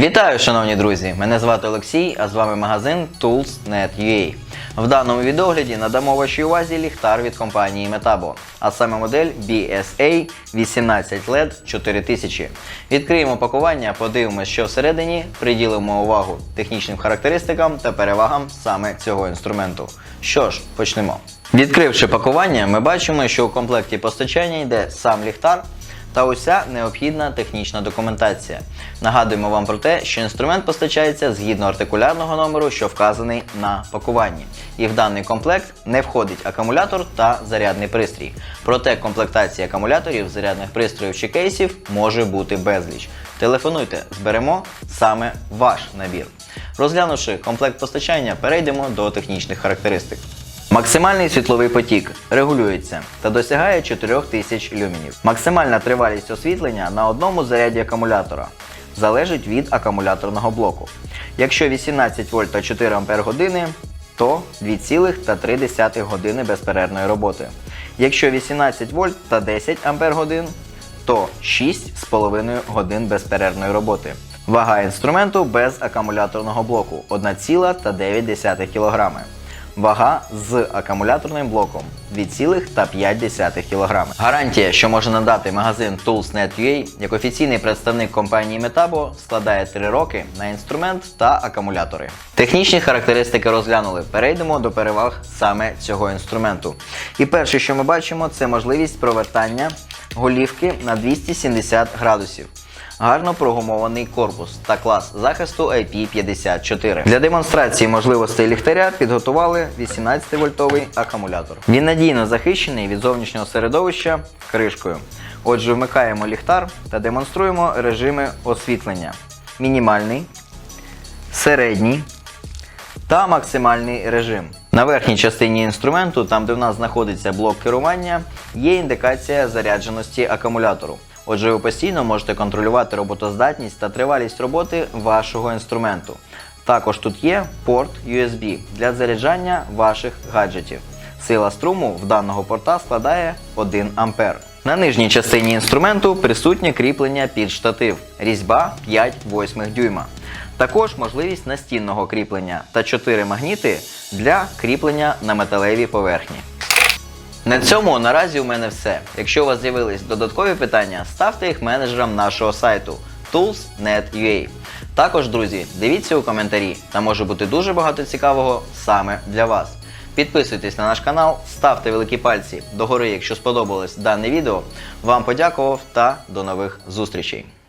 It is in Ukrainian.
Вітаю, шановні друзі! Мене звати Олексій, а з вами магазин Tools.net.ua. В даному відогляді надамо вашій увазі ліхтар від компанії Metabo, а саме модель BSA 18 LED 4000. Відкриємо пакування, подивимося, що всередині, приділимо увагу технічним характеристикам та перевагам саме цього інструменту. Що ж, почнемо. Відкривши пакування, ми бачимо, що у комплекті постачання йде сам ліхтар та уся необхідна технічна документація. Нагадуємо вам про те, що інструмент постачається згідно артикулярного номеру, що вказаний на пакуванні. І в даний комплект не входить акумулятор та зарядний пристрій. Проте комплектація акумуляторів, зарядних пристроїв чи кейсів може бути безліч. Телефонуйте, зберемо саме ваш набір. Розглянувши комплект постачання, перейдемо до технічних характеристик. Максимальний світловий потік регулюється та досягає 4000 люмінів. Максимальна тривалість освітлення на одному заряді акумулятора залежить від акумуляторного блоку. Якщо 18 вольт та 4 Ампер години, то 2,3 години безперервної роботи. Якщо 18 вольт та 10 Ампер годин, то 6,5 годин безперервної роботи. Вага інструменту без акумуляторного блоку 1,9 кг. Вага з акумуляторним блоком 2,5 кг. Гарантія, що може надати магазин Tools.net.ua як офіційний представник компанії Metabo, складає 3 роки на інструмент та акумулятори. Технічні характеристики розглянули. Перейдемо до переваг саме цього інструменту. І перше, що ми бачимо, це можливість провертання голівки на 270 градусів гарно прогумований корпус та клас захисту IP54. Для демонстрації можливостей ліхтаря підготували 18-вольтовий акумулятор. Він надійно захищений від зовнішнього середовища кришкою. Отже, вмикаємо ліхтар та демонструємо режими освітлення: мінімальний, середній та максимальний режим. На верхній частині інструменту, там де в нас знаходиться блок керування, є індикація зарядженості акумулятору. Отже, ви постійно можете контролювати роботоздатність та тривалість роботи вашого інструменту. Також тут є порт USB для заряджання ваших гаджетів. Сила струму в даного порта складає 1 А. На нижній частині інструменту присутнє кріплення під штатив, різьба 5-8 дюйма. Також можливість настінного кріплення та 4 магніти для кріплення на металевій поверхні. На цьому наразі у мене все. Якщо у вас з'явились додаткові питання, ставте їх менеджерам нашого сайту tools.net.ua. Також, друзі, дивіться у коментарі, там може бути дуже багато цікавого саме для вас. Підписуйтесь на наш канал, ставте великі пальці догори, якщо сподобалось дане відео. Вам подякував та до нових зустрічей!